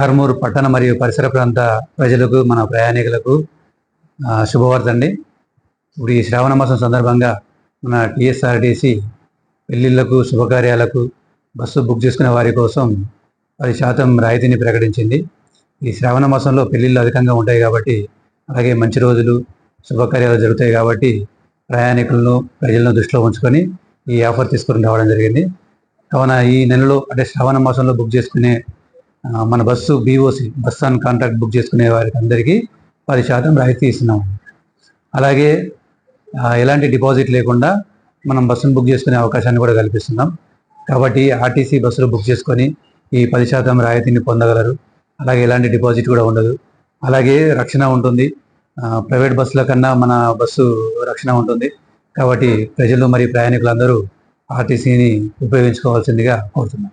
ఆర్మూర్ పట్టణ మరియు పరిసర ప్రాంత ప్రజలకు మన ప్రయాణికులకు శుభవార్త అండి ఇప్పుడు ఈ శ్రావణ మాసం సందర్భంగా మన టీఎస్ఆర్టీసీ పెళ్ళిళ్ళకు శుభకార్యాలకు బస్సు బుక్ చేసుకునే వారి కోసం పది శాతం రాయితీని ప్రకటించింది. ఈ శ్రావణ మాసంలో పెళ్ళిళ్ళు అధికంగా ఉంటాయి కాబట్టి అలాగే మంచి రోజులు శుభకార్యాలు జరుగుతాయి కాబట్టి ప్రయాణికులను ప్రజలను దృష్టిలో ఉంచుకొని ఈ ఆఫర్ తీసుకొని రావడం జరిగింది. కావున ఈ నెలలో అంటే శ్రావణ మాసంలో బుక్ చేసుకునే మన bus B O C bus on contract book చేసుకునే వారికి అందరికీ పది శాతం రాయితీ ఇస్తున్నాం. అలాగే ఎలాంటి డిపాజిట్ లేకుండా మనం బస్సును బుక్ చేసుకునే అవకాశాన్ని కూడా కల్పిస్తున్నాం. కాబట్టి ఆర్టీసీ బస్సులు బుక్ చేసుకొని ఈ పది శాతం రాయితీని పొందగలరు. అలాగే ఎలాంటి డిపాజిట్ కూడా ఉండదు. అలాగే రక్షణ ఉంటుంది. ప్రైవేట్ బస్సుల కన్నా మన బస్సు రక్షణ ఉంటుంది. కాబట్టి ప్రజలు మరియు ప్రయాణికులందరూ ఆర్టీసీని ఉపయోగించుకోవాల్సిందిగా కోరుతున్నాం.